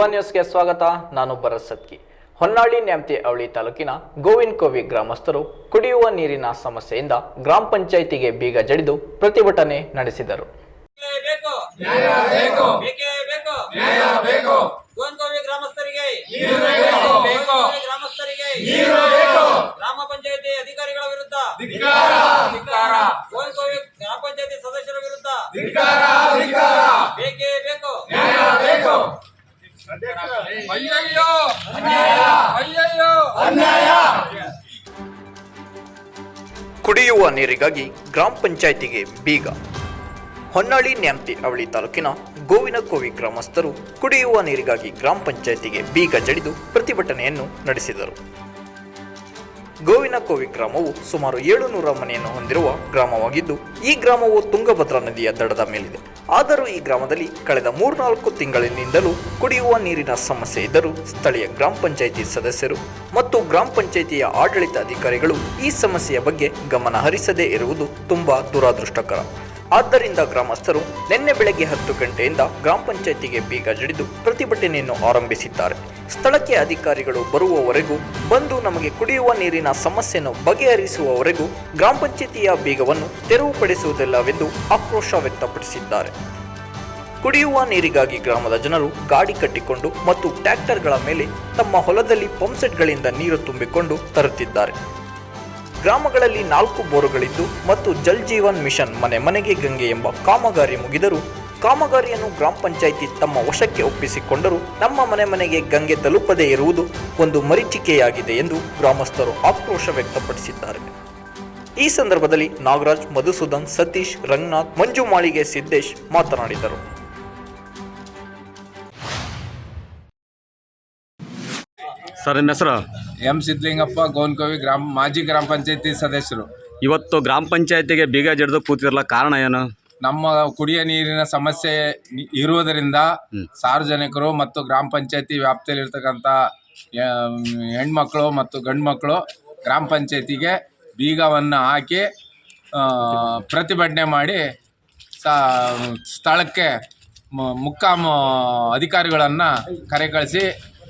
ಯುವ ನ್ಯೂಸ್ಗೆ ಸ್ವಾಗತ. ನಾನು ಭರತ್ ಸತ್ಕಿ ಹೊನ್ನಾಳಿ ನ್ಯಾಮತಿ ಅವಳಿ ತಾಲೂಕಿನ ಗೋವಿಂದ್ ಕೋವಿ ಗ್ರಾಮಸ್ಥರು ಕುಡಿಯುವ ನೀರಿನ ಸಮಸ್ಯೆಯಿಂದ ಗ್ರಾಮ ಪಂಚಾಯಿತಿಗೆ ಬೀಗ ಜಡಿದು ಪ್ರತಿಭಟನೆ ನಡೆಸಿದರು ಬೇಕು ನ್ಯಾಯ ಬೇಕು ಬೇಕೇ ಬೇಕು ನ್ಯಾಯ ಬೇಕು ಗೋನ್ಕೋವಿ ಗ್ರಾಮಸ್ಥರಿಗೆ ನೀರು ಬೇಕು ಬೇಕು ಗೋನ್ಕೋವಿ ಗ್ರಾಮಸ್ಥರಿಗೆ ನೀರು ಬೇಕು ಗ್ರಾಮ ಪಂಚಾಯತಿ ಅಧಿಕಾರಿಗಳ ವಿರುದ್ಧ ಧಿಕ್ಕಾರ ಧಿಕ್ಕಾರ ಗೋನ್ಕೋವಿ ಗ್ರಾಮ ಪಂಚಾಯತಿ ಸದಸ್ಯರ ವಿರುದ್ಧ ಧಿಕ್ಕಾರ ಧಿಕ್ಕಾರ ಬೇಕೇ ಬೇಕು ನ್ಯಾಯ ಬೇಕು ಅಯ್ಯಯ್ಯೋ ಅನ್ಯಾಯ ಅಯ್ಯಯ್ಯೋ ಅನ್ಯಾಯ ಕುಡಿಯುವ ನೀರಿಗಾಗಿ ಗ್ರಾಮ ಪಂಚಾಯಿತಿಗೆ ಬೀಗ. ಹೊನ್ನಾಳಿ ನ್ಯಾಮತಿ ಅವಳಿ ತಾಲೂಕಿನ ಗೋವಿನಕೋವಿ ಗ್ರಾಮಸ್ಥರು ಕುಡಿಯುವ ನೀರಿಗಾಗಿ ಗ್ರಾಮ ಪಂಚಾಯಿತಿಗೆ ಬೀಗ ಜಡಿದು ಪ್ರತಿಭಟನೆಯನ್ನು ನಡೆಸಿದರು. ಗೋವಿನಕೋವಿ ಗ್ರಾಮವು ಸುಮಾರು ಏಳುನೂರ ಮನೆಯನ್ನು ಹೊಂದಿರುವ ಗ್ರಾಮವಾಗಿದ್ದು, ಈ ಗ್ರಾಮವು ತುಂಗಭದ್ರಾ ನದಿಯ ದಡದ ಮೇಲಿದೆ. ಆದರೂ ಈ ಗ್ರಾಮದಲ್ಲಿ ಕಳೆದ ಮೂರ್ನಾಲ್ಕು ತಿಂಗಳಿನಿಂದಲೂ ಕುಡಿಯುವ ನೀರಿನ ಸಮಸ್ಯೆ ಇದ್ದರೂ ಸ್ಥಳೀಯ ಗ್ರಾಮ ಪಂಚಾಯಿತಿ ಸದಸ್ಯರು ಮತ್ತು ಗ್ರಾಮ ಪಂಚಾಯಿತಿಯ ಆಡಳಿತ ಅಧಿಕಾರಿಗಳು ಈ ಸಮಸ್ಯೆಯ ಬಗ್ಗೆ ಗಮನ ಹರಿಸದೇ ಇರುವುದು ತುಂಬಾ ದುರಾದೃಷ್ಟಕರ. ಆದ್ದರಿಂದ ಗ್ರಾಮಸ್ಥರು ನಿನ್ನೆ ಬೆಳಗ್ಗೆ ಹತ್ತು ಗಂಟೆಯಿಂದ ಗ್ರಾಮ ಪಂಚಾಯಿತಿಗೆ ಬೀಗ ಜಡಿದು ಪ್ರತಿಭಟನೆಯನ್ನು ಆರಂಭಿಸಿದ್ದಾರೆ. ಸ್ಥಳಕ್ಕೆ ಅಧಿಕಾರಿಗಳು ಬರುವವರೆಗೂ, ಬಂದು ನಮಗೆ ಕುಡಿಯುವ ನೀರಿನ ಸಮಸ್ಯೆಯನ್ನು ಬಗೆಹರಿಸುವವರೆಗೂ ಗ್ರಾಮ ಪಂಚಾಯಿತಿಯ ಬೀಗವನ್ನು ತೆರವುಪಡಿಸುವುದಿಲ್ಲವೆಂದು ಆಕ್ರೋಶ ವ್ಯಕ್ತಪಡಿಸಿದ್ದಾರೆ. ಕುಡಿಯುವ ನೀರಿಗಾಗಿ ಗ್ರಾಮದ ಜನರು ಗಾಡಿ ಕಟ್ಟಿಕೊಂಡು ಮತ್ತು ಟ್ರ್ಯಾಕ್ಟರ್ಗಳ ಮೇಲೆ ತಮ್ಮ ಹೊಲದಲ್ಲಿ ಪಂಪ್ಸೆಟ್ಗಳಿಂದ ನೀರು ತುಂಬಿಕೊಂಡು ತರುತ್ತಿದ್ದಾರೆ. ಗ್ರಾಮಗಳಲ್ಲಿ ನಾಲ್ಕು ಬೋರುಗಳಿದ್ದು ಮತ್ತು ಜಲ್ ಜೀವನ್ ಮಿಷನ್ ಮನೆ ಮನೆಗೆ ಗಂಗೆ ಎಂಬ ಕಾಮಗಾರಿ ಮುಗಿದರೂ ಕಾಮಗಾರಿಯನ್ನು ಗ್ರಾಮ ಪಂಚಾಯಿತಿ ತಮ್ಮ ವಶಕ್ಕೆ ಒಪ್ಪಿಸಿಕೊಂಡರೂ ನಮ್ಮ ಮನೆ ಮನೆಗೆ ಗಂಗೆ ತಲುಪದೇ ಇರುವುದು ಒಂದು ಮರೀಚಿಕೆಯಾಗಿದೆ ಎಂದು ಗ್ರಾಮಸ್ಥರು ಆಕ್ರೋಶ ವ್ಯಕ್ತಪಡಿಸಿದ್ದಾರೆ. ಈ ಸಂದರ್ಭದಲ್ಲಿ ನಾಗರಾಜ್ ಮಧುಸೂದನ್ ಸತೀಶ್ ರಂಗನಾಥ್ ಮಂಜು ಮಾಳಿಗೆ ಸಿದ್ದೇಶ್ ಮಾತನಾಡಿದರು. ಸರ್ ನಿಮ್ಮ ಹೆಸರು? ಎಂ ಸಿದ್ದಲಿಂಗಪ್ಪ ಗೋನ್ಕೋವಿ ಗ್ರಾಮ ಮಾಜಿ ಗ್ರಾಮ ಪಂಚಾಯತಿ ಸದಸ್ಯರು. ಇವತ್ತು ಗ್ರಾಮ ಪಂಚಾಯತಿಗೆ ಬೀಗ ಜಡಿದು ಕೂತಿರಲ್ಲ ಕಾರಣ ಏನು? ನಮ್ಮ ಕುಡಿಯ ನೀರಿನ ಸಮಸ್ಯೆ ಇರುವುದರಿಂದ ಸಾರ್ವಜನಿಕರು ಮತ್ತು ಗ್ರಾಮ ಪಂಚಾಯತಿ ವ್ಯಾಪ್ತಿಯಲ್ಲಿರ್ತಕ್ಕಂಥ ಇರ್ತಕ್ಕಂಥ ಹೆಣ್ಮಕ್ಳು ಮತ್ತು ಗಂಡು ಮಕ್ಕಳು ಗ್ರಾಮ ಪಂಚಾಯತಿಗೆ ಬೀಗವನ್ನು ಹಾಕಿ ಪ್ರತಿಭಟನೆ ಮಾಡಿ ಸ್ಥಳಕ್ಕೆ ಮುಕ್ಕಾಮು ಅಧಿಕಾರಿಗಳನ್ನು ಕರೆ ಕಳಿಸಿ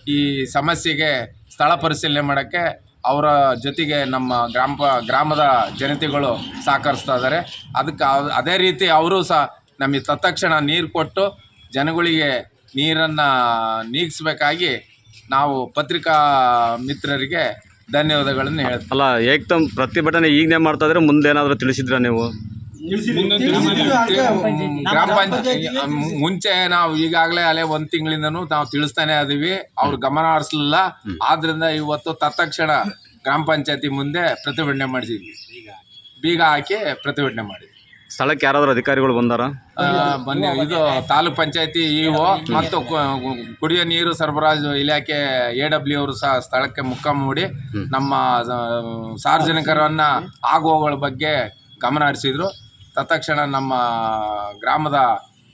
ಈ ಸಮಸ್ಯೆಗೆ ಸ್ಥಳ ಪರಿಶೀಲನೆ ಮಾಡೋಕ್ಕೆ ಅವರ ಜೊತೆಗೆ ನಮ್ಮ ಗ್ರಾಮ, ಗ್ರಾಮದ ಜನತೆಗಳು ಸಹಕರಿಸ್ತಾ ಇದ್ದಾರೆ. ಅದಕ್ಕೆ ಅದೇ ರೀತಿ ಅವರು ಸಹ ನಮಗೆ ತತ್ಕ್ಷಣ ನೀರು ಕೊಟ್ಟು ಜನಗಳಿಗೆ ನೀರನ್ನು ನೀಗಿಸ್ಬೇಕಾಗಿ ನಾವು ಪತ್ರಿಕಾ ಮಿತ್ರರಿಗೆ ಧನ್ಯವಾದಗಳನ್ನು ಹೇಳ್ತೀವಿ. ಅಲ್ಲ, ಏಕ್ದಮ್ ಪ್ರತಿಭಟನೆ ಈಗನೇ ಮಾಡ್ತಾ ಇದ್ರೆ ಮುಂದೆ ಏನಾದರೂ ತಿಳಿಸಿದ್ರ ನೀವು? ಗ್ರಾಮ ಪಂಚಾಯತ್. ಮುಂಚೆ ನಾವು ಈಗಾಗಲೇ ಅಲ್ಲೇ ಒಂದ್ ತಿಂಗಳಿಂದನೂ ನಾವು ತಿಳಿಸ್ತಾನೆ ಅದೀವಿ. ಅವ್ರು ಗಮನ ಹರಿಸಲಿಲ್ಲ. ಆದ್ರಿಂದ ಇವತ್ತು ತತ್ಕ್ಷಣ ಗ್ರಾಮ ಪಂಚಾಯತಿ ಮುಂದೆ ಪ್ರತಿಭಟನೆ ಮಾಡಿದೀವಿ ಬೀಗ ಹಾಕಿ. ಪ್ರತಿಭಟನೆ ಮಾಡಿದ್ವಿ. ಸ್ಥಳಕ್ಕೆ ಯಾರಾದ್ರೂ ಅಧಿಕಾರಿಗಳು ಬಂದಾರ? ಬನ್ನಿ ಇದು ತಾಲೂಕ್ ಪಂಚಾಯತಿ ಇಒ ಮತ್ತು ಕುಡಿಯೋ ನೀರು ಸರಬರಾಜು ಇಲಾಖೆ ಎ ಡಬ್ಲ್ಯೂ ಅವರು ಸಹ ಸ್ಥಳಕ್ಕೆ ಮುಖ ಮೂಡಿ ನಮ್ಮ ಸಾರ್ವಜನಿಕರನ್ನ ಆಗುವಗಳ ಬಗ್ಗೆ ಗಮನ ಹರಿಸಿದ್ರು. ತತ್ಕ್ಷಣ ನಮ್ಮ ಗ್ರಾಮದ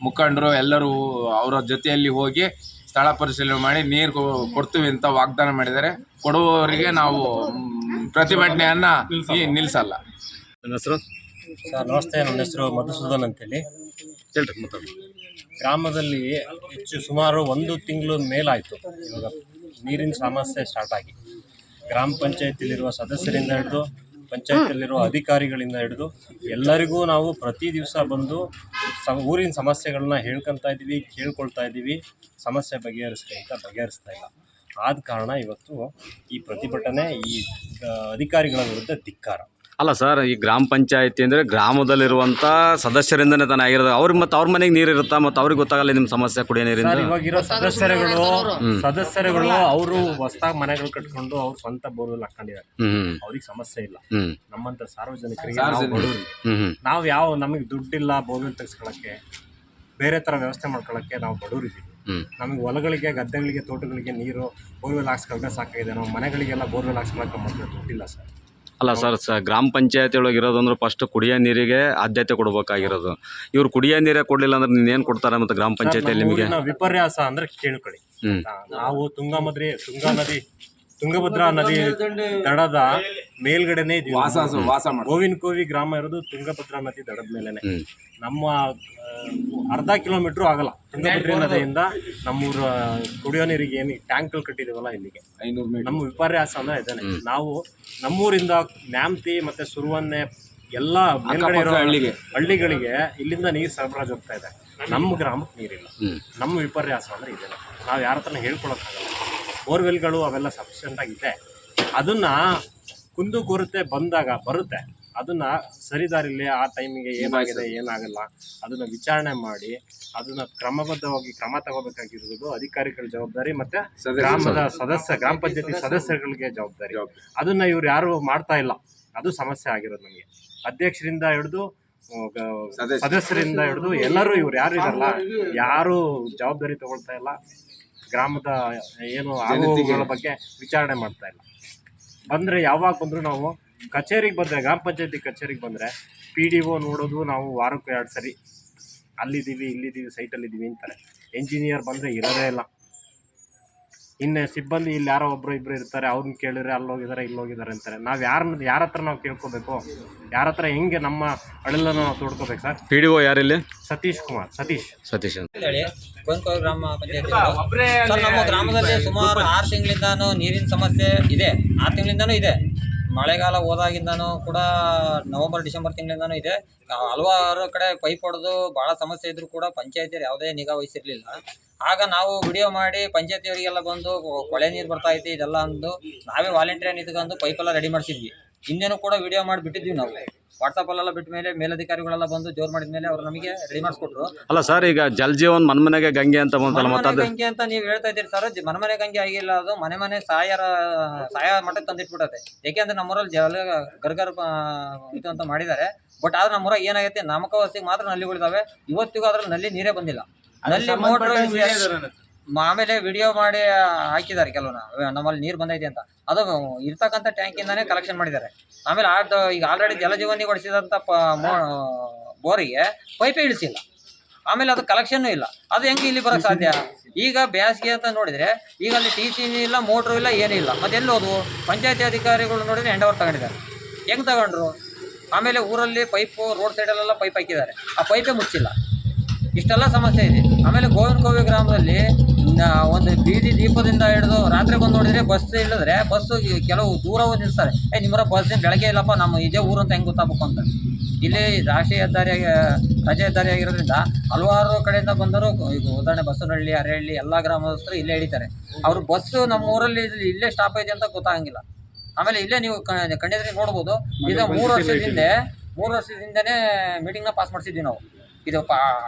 ಮುಖಂಡರು ಎಲ್ಲರೂ ಅವರ ಜೊತೆಯಲ್ಲಿ ಹೋಗಿ ಸ್ಥಳ ಪರಿಶೀಲನೆ ಮಾಡಿ ನೀರು ಕೊಡ್ತೀವಿ ಅಂತ ವಾಗ್ದಾನ ಮಾಡಿದರೆ ಕೊಡುವವರಿಗೆ ನಾವು ಪ್ರತಿಭಟನೆಯನ್ನು ನಿಲ್ಲಿಸಲ್ಲ ನನ್ನ ಹೆಸರು? ಸರ್ ನಮಸ್ತೆ. ನನ್ನ ಹೆಸರು ಮಧುಸೂದನ್ ಅಂತೇಳಿ. ಹೇಳ್ರಿ ಮಾತಾಡಿ. ಗ್ರಾಮದಲ್ಲಿ ಹೆಚ್ಚು ಸುಮಾರು ಒಂದು ತಿಂಗಳು ಮೇಲಾಯಿತು. ಇವಾಗ ನೀರಿನ ಸಮಸ್ಯೆ ಸ್ಟಾರ್ಟ್ ಆಗಿ. ಗ್ರಾಮ ಪಂಚಾಯತಿಲಿರುವ ಸದಸ್ಯರಿಂದ ಹಿಡಿದು ಪಂಚಾಯತಿಯಲ್ಲಿರುವ ಅಧಿಕಾರಿಗಳಿಂದ ಹಿಡಿದು ಎಲ್ಲರಿಗೂ ನಾವು ಪ್ರತಿ ದಿವಸ ಬಂದು ಸಮ ಊರಿನ ಸಮಸ್ಯೆಗಳನ್ನ ಹೇಳ್ಕೊತಾ ಇದ್ದೀವಿ ಕೇಳ್ಕೊಳ್ತಾ ಇದ್ದೀವಿ. ಸಮಸ್ಯೆ ಬಗೆಹರಿಸ್ಕೊಂತ ಅಂತ ಬಗೆಹರಿಸ್ತಾ ಇಲ್ಲ. ಆದ ಕಾರಣ ಇವತ್ತು ಈ ಪ್ರತಿಭಟನೆ ಈ ಅಧಿಕಾರಿಗಳ ವಿರುದ್ಧ ಧಿಕ್ಕಾರ. ಅಲ್ಲ ಸರ್ ಈ ಗ್ರಾಮ ಪಂಚಾಯತಿ ಅಂದರೆ ಗ್ರಾಮದಲ್ಲಿರುವಂಥ ಸದಸ್ಯರಿಂದನೇ ತಾನೇ ಆಗಿರೋದು. ಅವ್ರಿಗೆ ಮತ್ತು ಅವ್ರ ಮನೆಗೆ ನೀರು ಇರುತ್ತಾ? ಮತ್ತು ಅವ್ರಿಗೆ ಗೊತ್ತಾಗಲ್ಲ ನಿಮ್ಮ ಸಮಸ್ಯೆ ಕುಡಿಯೋ ನೀರಿಂದ? ಸರ್ ಇವಾಗಿರೋ ಸದಸ್ಯರುಗಳು ಸದಸ್ಯರುಗಳು ಅವರು ಹೊಸದಾಗಿ ಮನೆಗಳು ಕಟ್ಕೊಂಡು ಅವ್ರು ಸ್ವಂತ ಬೋರ್ವೆಲ್ ಹಾಕೊಂಡಿದ್ದಾರೆ ಹ್ಞೂ ಅವ್ರಿಗೆ ಸಮಸ್ಯೆ ಇಲ್ಲ. ನಮ್ಮಂಥ ನಮ್ಮಂತ ಸಾರ್ವಜನಿಕರಿಗೆ ನಾವು ಬಡವ್ರು. ಯಾವ ನಮಗೆ ದುಡ್ಡಿಲ್ಲ ಬೋರ್ವೆಲ್ ತೆಗೆಸ್ಕೊಳಕ್ಕೆ ಬೇರೆ ಥರ ವ್ಯವಸ್ಥೆ ಮಾಡ್ಕೊಳಕ್ಕೆ ನಾವು ಬಡವರಿದ್ದೀವಿ ಹ್ಮ್. ನಮಗೆ ಹೊಲಗಳಿಗೆ ಗದ್ದೆಗಳಿಗೆ ತೋಟಗಳಿಗೆ ನೀರು ಬೋರ್ವೆಲ್ ಹಾಕ್ಸ್ಕೊಂಡ್ರೆ ಸಾಕಾಗಿದೆ. ನಾವು ಮನೆಗಳಿಗೆಲ್ಲ ಬೋರ್ವೆಲ್ ಹಾಕ್ಸ್ಕೊಳಕ್ಕೆ ಮಾತ್ರ ದುಡ್ಡಿಲ್ಲ ಸರ್. ಅಲ್ಲ ಸರ್ ಸ ಗ್ರಾಮ ಪಂಚಾಯತಿ ಒಳಗೆ ಇರೋದು ಅಂದ್ರೆ ಫಸ್ಟ್ ಕುಡಿಯೋ ನೀರಿಗೆ ಆದ್ಯತೆ ಕೊಡಬೇಕಾಗಿರೋದು. ಇವ್ರು ಕುಡಿಯೋ ನೀರೇ ಕೊಡಲಿಲ್ಲ ಅಂದ್ರೆ ನೀನು ಏನು ಕೊಡ್ತಾರೆ ಮತ್ತು ಗ್ರಾಮ ಪಂಚಾಯತಿಯಲ್ಲಿ ನಿಮಗೆ? ವಿಪರ್ಯಾಸ ಅಂದ್ರೆ ಕೇಳ್ಕೊಳ್ಳಿ. ನಾವು ತುಂಗಾ ಮದ್ರಿ ತುಂಗಾ ನದಿ ತುಂಗಭದ್ರಾ ನದಿ ದಡದ ಮೇಲ್ಗಡೆನೆ ಇದೀವಿ ವಾಸ ವಾಸ ಮಾಡಿ ಗೋವಿನ ಕೋವಿ ಗ್ರಾಮ ಇರೋದು ತುಂಗಭದ್ರಾ ನದಿ ದಡದ ಮೇಲೆನೆ. ನಮ್ಮ ಆ, ಅರ್ಧ ಕಿಲೋಮೀಟರ್ ಆಗಲ್ಲ. ತುಂಗಭದ್ರಾ ನದಿಯಿಂದ ನಮ್ಮೂರ ಕುಡಿಯೋ ನೀರಿಗೆ ಏನು ಟ್ಯಾಂಕ್ಗಳು ಕಟ್ಟಿದೀವಲ್ಲ ಇಲ್ಲಿಗೆ. ಐನೂರು ಮೀಟರ್. ನಮ್ಮ ವಿಪರ್ಯಾಸ ಅಂದ್ರೆ ಇದೇನೆ ನಾವು ನಮ್ಮೂರಿಂದ ನ್ಯಾಮ್ತಿ ಮತ್ತೆ ಸುರುವನ್ನೆ ಎಲ್ಲ ಮೇಲ್ಗಡೆ ಇರೋ ಹಳ್ಳಿಗೆ. ಹಳ್ಳಿಗಳಿಗೆ ಇಲ್ಲಿಂದ ನೀರು ಸರಬರಾಜು ಹೋಗ್ತಾ ಇದೆ. ನಮ್ಮ ಗ್ರಾಮಕ್ಕೆ ನೀರಿಲ್ಲ. ನಮ್ಮ ವಿಪರ್ಯಾಸ ಅಂದ್ರೆ ಇದೇನೆ. ನಾವು ಯಾರ ಹತ್ರನ ಹೇಳ್ಕೊಳಕ್ಕಾಗಲ್ಲ. ಬೋರ್ವೆಲ್ಗಳು ಅವೆಲ್ಲ ಸಫಿಷಿಯೆಂಟ್ ಆಗಿದೆ. ಅದನ್ನ ಕುಂದು ಕೊರತೆ ಬಂದಾಗ ಬರುತ್ತೆ. ಅದನ್ನ ಸರಿದಾರಿಲಿ ಆ ಟೈಮಿಗೆ ಏನಾಗಿದೆ ಏನಾಗಲ್ಲ ಅದನ್ನ ವಿಚಾರಣೆ ಮಾಡಿ ಅದನ್ನ ಕ್ರಮಬದ್ಧವಾಗಿ ಕ್ರಮ ತಗೋಬೇಕಾಗಿರೋದು ಅಧಿಕಾರಿಗಳ ಜವಾಬ್ದಾರಿ ಮತ್ತೆ ಗ್ರಾಮದ ಸದಸ್ಯ. ಗ್ರಾಮ ಪಂಚಾಯತಿ ಸದಸ್ಯರುಗಳಿಗೆ ಜವಾಬ್ದಾರಿ. ಅದನ್ನ ಇವ್ರು ಯಾರು ಮಾಡ್ತಾ ಇಲ್ಲ. ಅದು ಸಮಸ್ಯೆ ಆಗಿರೋದು ನಮಗೆ. ಅಧ್ಯಕ್ಷರಿಂದ ಹಿಡಿದು ಸದಸ್ಯರಿಂದ ಹಿಡಿದು ಎಲ್ಲರೂ ಇವ್ರು ಯಾರು ಇರಲ್ಲ ಯಾರು ಜವಾಬ್ದಾರಿ ತಗೊಳ್ತಾ ಇಲ್ಲ. ಗ್ರಾಮದ ಏನು ಆಗುಗಳ ಬಗ್ಗೆ ವಿಚಾರಣೆ ಮಾಡ್ತಾ ಇಲ್ಲ. ಬಂದರೆ ಯಾವಾಗ ಬಂದರೂ ನಾವು ಕಚೇರಿಗೆ ಬಂದ್ರೆ ಗ್ರಾಮ ಪಂಚಾಯತಿ ಕಚೇರಿಗೆ ಬಂದ್ರೆ ಪಿ ಡಿ ಒ ನೋಡೋದು ನಾವು ವಾರಕ್ಕೆ ಎರಡು ಸರಿ. ಅಲ್ಲಿದ್ದೀವಿ ಇಲ್ಲಿದ್ದೀವಿ ಸೈಟಲ್ಲಿದ್ದೀವಿ ಅಂತಾರೆ. ಇಂಜಿನಿಯರ್ ಬಂದರೆ ಇರೋದೇ ಇಲ್ಲ. ಇನ್ನು ಸಿಬ್ಬಂದಿ ಇಲ್ಲಿ ಯಾರೋ ಒಬ್ರು ಇಬ್ರು ಇರ್ತಾರೆ ಅವ್ರನ್ನ ಕೇಳಿದ್ರೆ ಅಲ್ಲಿ ಹೋಗಿದ್ದಾರೆ ಇಲ್ಲಿ ಹೋಗಿದ್ದಾರೆ ಅಂತಾರೆ. ನಾವು ಯಾರನ್ನ ಯಾರ ಹತ್ರ ನಾವು ಕೇಳ್ಕೊಬೇಕು? ಯಾರ ಹತ್ರ ಹೆಂಗೆ ನಮ್ಮ ಅಳಲನ್ನು ನಾವು ತೋಡ್ಕೋಬೇಕು ಸರ್? ಪಿ ಡಿ ಒ ಯಾರಿಲ್ಲಿ ಸತೀಶ್ ಕುಮಾರ್ ಸತೀಶ್. ಸತೀಶ್ ಅಂತ. ಹೇಳಿ ಗ್ರಾಮ ಪಂಚಾಯತಿ ಸರ್ ನಮ್ಮ ಗ್ರಾಮದಲ್ಲಿ ಸುಮಾರು ಆರು ತಿಂಗಳಿಂದಾನು ನೀರಿನ ಸಮಸ್ಯೆ ಇದೆ. ಆರು ತಿಂಗಳಿಂದಾನು ಇದೆ. ಮಳೆಗಾಲ ಹೋದಾಗಿಂದಾನು ಕೂಡ ನವೆಂಬರ್, ಡಿಸೆಂಬರ್ ತಿಂಗಳಿಂದನೂ ಇದೆ. ಹಲವಾರು ಕಡೆ ಪೈಪ್ ಹೊಡೆದು ಭಾಳ ಸಮಸ್ಯೆ ಇದ್ರು ಕೂಡ ಪಂಚಾಯತಿಯರು ಯಾವುದೇ ನಿಗಾ ವಹಿಸಿರ್ಲಿಲ್ಲ. ಆಗ ನಾವು ವಿಡಿಯೋ ಮಾಡಿ ಪಂಚಾಯತಿಯವರಿಗೆಲ್ಲ ಬಂದು, ಕೊಳೆ ನೀರು ಬರ್ತಾ ಐತಿ, ಇದೆಲ್ಲ ಅಂದು ನಾವೇ ವಾಲಂಟಿಯರ್ ನಿಂತ್ಕೊಂಡು ಪೈಪೆಲ್ಲ ರೆಡಿ ಮಾಡಿಸಿದ್ವಿ. ಹಿಂದೆನೂ ಕೂಡ ವಿಡಿಯೋ ಮಾಡಿ ಬಿಟ್ಟಿದ್ವಿ ನಾವು. ವಾಟ್ಸಪ್ಪಲ್ಲೆಲ್ಲ ಬಿಟ್ಟ ಮೇಲೆ ಮೇಲಧಿಕಾರಿಗಳೆಲ್ಲ ಬಂದು ಜೋರ್ ಮಾಡಿದ ಮೇಲೆ ಅವ್ರು ನಮಗೆ ರೆಡಿ ಮಾಡಿಸ್ಕೊಟ್ರು. ಅಲ್ಲ ಸರ್ ಈಗ ಜಲ್ ಜೀವನ್ ಮನ್ಮನೆಗೆ ಗಂಗೆ ಅಂತ ಬಂತಲ್ಲ ಮತ್ತೆ ಅದು ಗಂಗೆ ಅಂತ ನೀವು ಹೇಳ್ತಾ ಇದ್ದೀರಿ ಸರ್ ಜ- ಮನೆ ಮನೆ ಗಂಗೆ ಆಗಿಲ್ಲ ಅದು ಮನೆ ಮನೆ ಸಾಯರ ಸಾಯ ಮಟ್ಟಕ್ಕೆ ತಂದಿಟ್ಬಿಟ್ಟತೆ ಯಾಕೆಂದ್ರೆ ನಮ್ಮೂರಲ್ಲಿ ಜಲ ಗರ್ಗರ್ ಆ, ಇದು ಅಂತ ಮಾಡಿದ್ದಾರೆ. ಬಟ್ ಆದ್ರೆ ನಮ್ಮೂರಾಗ ಏನಾಗೈತೆ ನಾಮಕವಾಸಿಗೆ ಮಾತ್ರ ನಲ್ಲಿಗಳಿದಾವೆ. ಇವತ್ತಿಗೂ ಅದ್ರಲ್ಲಿ ನಲ್ಲಿ ನೀರೇ ಬಂದಿಲ್ಲ. ನಲ್ಲಿ ಮೋಟ್ರ್ ಆಮೇಲೆ ವಿಡಿಯೋ ಮಾಡಿ ಹಾಕಿದ್ದಾರೆ ಕೆಲವು ನಮ್ಮಲ್ಲಿ ನೀರು ಬಂದೈತೆ ಅಂತ. ಅದು ಇರ್ತಕ್ಕಂಥ ಟ್ಯಾಂಕಿಂದಾನೇ ಕಲೆಕ್ಷನ್ ಮಾಡಿದ್ದಾರೆ. ಆಮೇಲೆ ಆಟ ಈಗ ಆಲ್ರೆಡಿ ಜಲಜೀವನಿಗೊಳಿಸಿದಂಥ ಪ ಬೋರಿಗೆ ಪೈಪೇ ಇಳಿಸಿಲ್ಲ. ಆಮೇಲೆ ಅದು ಕಲೆಕ್ಷನ್ ಇಲ್ಲ. ಅದು ಹೆಂಗೆ ಇಲ್ಲಿ ಬರೋಕ್ಕೆ ಸಾಧ್ಯ? ಈಗ ಬ್ಯಾಸಿಗೆ ಅಂತ ನೋಡಿದ್ರೆ, ಈಗ ಅಲ್ಲಿ ಟಿ ಸಿ ಇಲ್ಲ ಮೋಟ್ರು ಇಲ್ಲ, ಏನೂ ಇಲ್ಲ. ಮತ್ತೆ ಎಲ್ಲಿ ಪಂಚಾಯತಿ ಅಧಿಕಾರಿಗಳು ನೋಡಿದ್ರೆ ಎಂಡ್ ಅವರ್ ತಗೊಂಡಿದ್ದಾರೆ. ಹೆಂಗೆ ತಗೊಂಡ್ರು? ಆಮೇಲೆ ಊರಲ್ಲಿ ಪೈಪು ರೋಡ್ ಸೈಡಲ್ಲೆಲ್ಲ ಪೈಪ್ ಹಾಕಿದ್ದಾರೆ. ಆ ಪೈಪೇ ಮುಚ್ಚಿಲ್ಲ. ಇಷ್ಟೆಲ್ಲ ಸಮಸ್ಯೆ ಇದೆ. ಆಮೇಲೆ ಗೋವಿನ ಕೋವಿ ಗ್ರಾಮದಲ್ಲಿ ಒಂದು ಬೀದಿ ದೀಪದಿಂದ ಹಿಡಿದು ರಾತ್ರಿ ಬಂದು ನೋಡಿದ್ರೆ ಬಸ್ ಇಲ್ಲದ್ರೆ ಬಸ್ಸು ಕೆಲವು ದೂರ ಹೋಗಿ ನಿಲ್ಲಿಸ್ತಾರೆ ಏ ನಿಮ್ಮರ ಬಸ್ ಬೆಳಗ್ಗೆ ಇಲ್ಲಪ್ಪ ನಮ್ಮ ಇದೇ ಊರು ಅಂತ ಹೆಂಗೆ ಗೊತ್ತಾಗಬೇಕು ಅಂತ. ಇಲ್ಲಿ ರಾಷ್ಟ್ರೀಯ ಹೆದ್ದಾರಿಯಾಗಿ ರಜೆ ಹೆದ್ದಾರಿ ಆಗಿರೋದ್ರಿಂದ ಹಲವಾರು ಕಡೆಯಿಂದ ಬಂದರು ಈಗ ಉದಾಹರಣೆ ಬಸವನಹಳ್ಳಿ ಅರೆಹಳ್ಳಿ ಎಲ್ಲ ಗ್ರಾಮಸ್ಥರು ಇಲ್ಲೇ ಹಿಡಿತಾರೆ. ಅವರು ಬಸ್ಸು ನಮ್ಮ ಊರಲ್ಲಿ ಇಲ್ಲೇ ಸ್ಟಾಪ್ ಐತೆ ಅಂತ ಗೊತ್ತಾಗಂಗಿಲ್ಲ. ಆಮೇಲೆ ಇಲ್ಲೇ ನೀವು ಕಂಡಿದ್ರೆ ನೋಡ್ಬೋದು. ಈಗ ಮೂರು ವರ್ಷದ ಹಿಂದೆ ಮೂರು ವರ್ಷದಿಂದನೇ ಮೀಟಿಂಗ್ನ ಪಾಸ್ ಮಾಡಿಸಿದ್ವಿ ನಾವು. ಇದು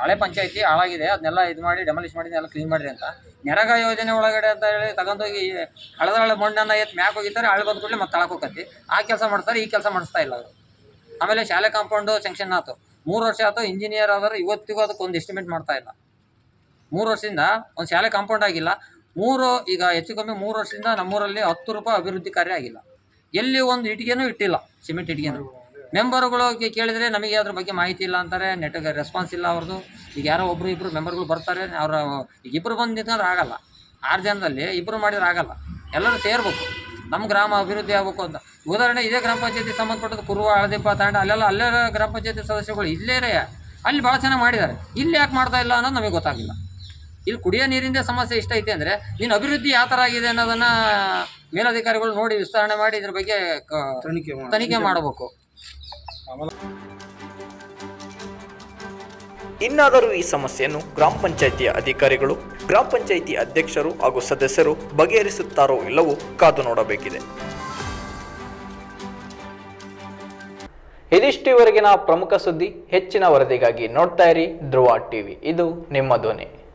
ಹಳೆ ಪಂಚಾಯಿತಿ ಹಾಳಾಗಿದೆ, ಅದನ್ನೆಲ್ಲ ಇದು ಮಾಡಿ ಡೆಮಾಲಿಷ್ ಮಾಡಿ ಎಲ್ಲ ಕ್ಲೀನ್ ಮಾಡಿರಿ ಅಂತ. ನೆರಗ ಯೋಜನೆ ಒಳಗಡೆ ಅಂತ ಹೇಳಿ ತಗೊಂಡೋಗಿ ಹಳದ ಹಳೆ ಮಣ್ಣನ್ನು ಎತ್ತು ಮ್ಯಾಕ್ ಹೋಗಿದ್ದಾರೆ ಹಳೆ ಬಂದ ಕೂಡಲೇ ಮತ್ತೆ ತಳಕ್ಕೆ ಹೋಗತ್ತಿ ಆ ಕೆಲಸ ಮಾಡ್ತಾರೆ, ಈ ಕೆಲಸ ಮಾಡಿಸ್ತಾ ಇಲ್ಲ ಅವರು. ಆಮೇಲೆ ಶಾಲೆ ಕಾಂಪೌಂಡು ಸೆಂಕ್ಷನ್ ಆಯ್ತು ಮೂರು ವರ್ಷ ಆಯ್ತು ಇಂಜಿನಿಯರ್ ಆದ್ರೆ ಇವತ್ತಿಗೂ ಅದಕ್ಕೆ ಒಂದು ಎಸ್ಟಿಮೇಟ್ ಮಾಡ್ತಾ ಇಲ್ಲ. ಮೂರು ವರ್ಷದಿಂದ ಒಂದು ಶಾಲೆ ಕಾಂಪೌಂಡ್ ಆಗಿಲ್ಲ. ಮೂರು, ಈಗ ಹೆಚ್ಚು ಕಮ್ಮಿ ಮೂರು ವರ್ಷದಿಂದ ನಮ್ಮೂರಲ್ಲಿ ಹತ್ತು ರೂಪಾಯಿ ಅಭಿವೃದ್ಧಿ ಕಾರ್ಯ ಆಗಿಲ್ಲ. ಎಲ್ಲಿ ಒಂದು ಇಟ್ಟಿಗೆನೂ ಇಟ್ಟಿಲ್ಲ, ಸಿಮೆಂಟ್ ಇಟ್ಟಿಗೆನೂ ಮೆಂಬರ್ಗಳು ಕೇಳಿದರೆ ನಮಗೆ ಅದ್ರ ಬಗ್ಗೆ ಮಾಹಿತಿ ಇಲ್ಲ ಅಂತಾರೆ ನೆಟ್ಗೆ ರೆಸ್ಪಾನ್ಸ್ ಇಲ್ಲ ಅವ್ರದ್ದು. ಈಗ ಯಾರೋ ಒಬ್ಬರು ಇಬ್ಬರು ಮೆಂಬರ್ಗಳು ಬರ್ತಾರೆ ಅವರ ಈಗ ಇಬ್ಬರು ಬಂದು ನಿಂತ್ಕೊಂಡ್ರೆ ಆಗಲ್ಲ. ಆರು ಜನದಲ್ಲಿ ಇಬ್ಬರು ಮಾಡಿದ್ರೆ ಆಗಲ್ಲ. ಎಲ್ಲರೂ ಸೇರ್ಬೇಕು. ನಮ್ಮ ಗ್ರಾಮ ಅಭಿವೃದ್ಧಿ ಆಗಬೇಕು ಅಂತ. ಉದಾಹರಣೆ ಇದೇ ಗ್ರಾಮ ಪಂಚಾಯತಿ ಸಂಬಂಧಪಟ್ಟದ್ದು ಕುರುವ ಹಳದಿಪ್ಪ ತಾಂಡ ಅಲ್ಲೆಲ್ಲ ಅಲ್ಲೇ ಗ್ರಾಮ ಪಂಚಾಯತಿ ಸದಸ್ಯಗಳು ಇಲ್ಲೇರೇ ಅಲ್ಲಿ ಭಾಳ ಚೆನ್ನಾಗಿ ಮಾಡಿದ್ದಾರೆ. ಇಲ್ಲಿ ಯಾಕೆ ಮಾಡ್ತಾ ಇಲ್ಲ ಅನ್ನೋದು ನಮಗೆ ಗೊತ್ತಾಗಿಲ್ಲ. ಇಲ್ಲಿ ಕುಡಿಯೋ ನೀರಿಂದ ಸಮಸ್ಯೆ ಇಷ್ಟ ಐತೆ ಅಂದರೆ ನೀನು ಅಭಿವೃದ್ಧಿ ಯಾವ ಥರ ಆಗಿದೆ ಅನ್ನೋದನ್ನು ಮೇಲಧಿಕಾರಿಗಳು ನೋಡಿ ವಿಸ್ತರಣೆ ಮಾಡಿ ಇದ್ರ ಬಗ್ಗೆ ತನಿಖೆ ಮಾಡಬೇಕು. ಇನ್ನಾದರೂ ಈ ಸಮಸ್ಯೆಯನ್ನು ಗ್ರಾಮ ಪಂಚಾಯಿತಿಯ ಅಧಿಕಾರಿಗಳು, ಗ್ರಾಮ ಪಂಚಾಯಿತಿ ಅಧ್ಯಕ್ಷರು ಹಾಗೂ ಸದಸ್ಯರು ಬಗೆಹರಿಸುತ್ತಾರೋ ಇಲ್ಲವೋ ಕಾದು ನೋಡಬೇಕಿದೆ. ಇದಿಷ್ಟು ಇವರೆಗಿನ ಪ್ರಮುಖ ಸುದ್ದಿ ಹೆಚ್ಚಿನ ವರದಿಗಾಗಿ ನೋಡ್ತಾ ಇರಿ ಧ್ರುವ ಟಿವಿ. ಇದು ನಿಮ್ಮ ಧ್ವನಿ.